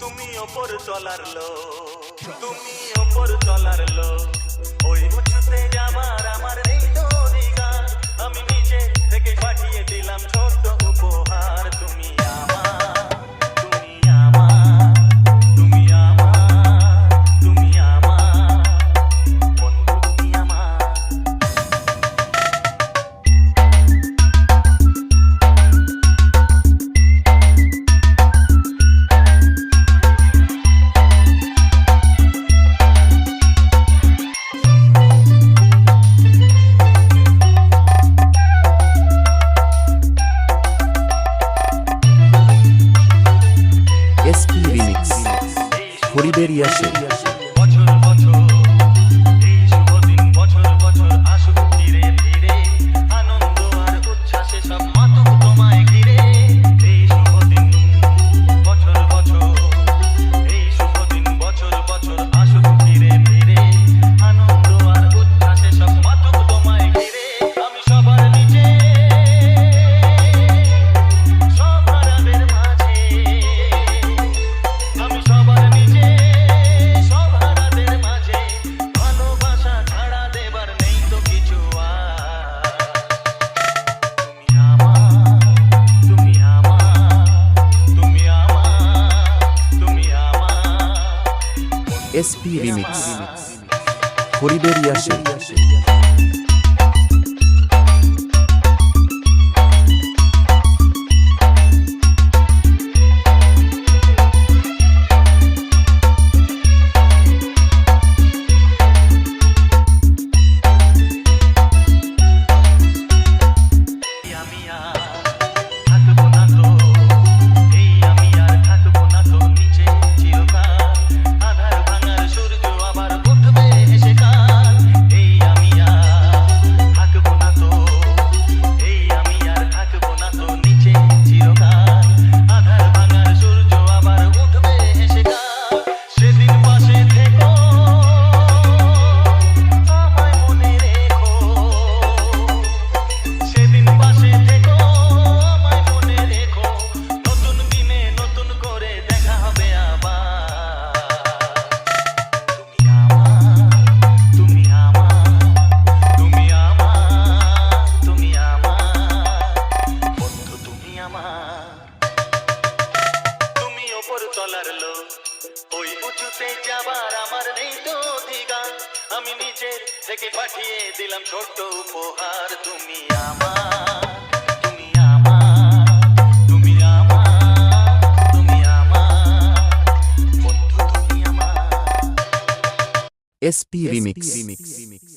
তুমি ওপর চলার লো তুমি ওপর চলার লো হরিবেরিয়া সে এসপি রিমিক্স। হরিদের ইয়াসে নেবার আমার নেই তো অধিকার আমি নিজের থেকে পাঠিয়ে দিলাম ছোট্ট উপহার তুমি আমার SP Remix. SP Remix.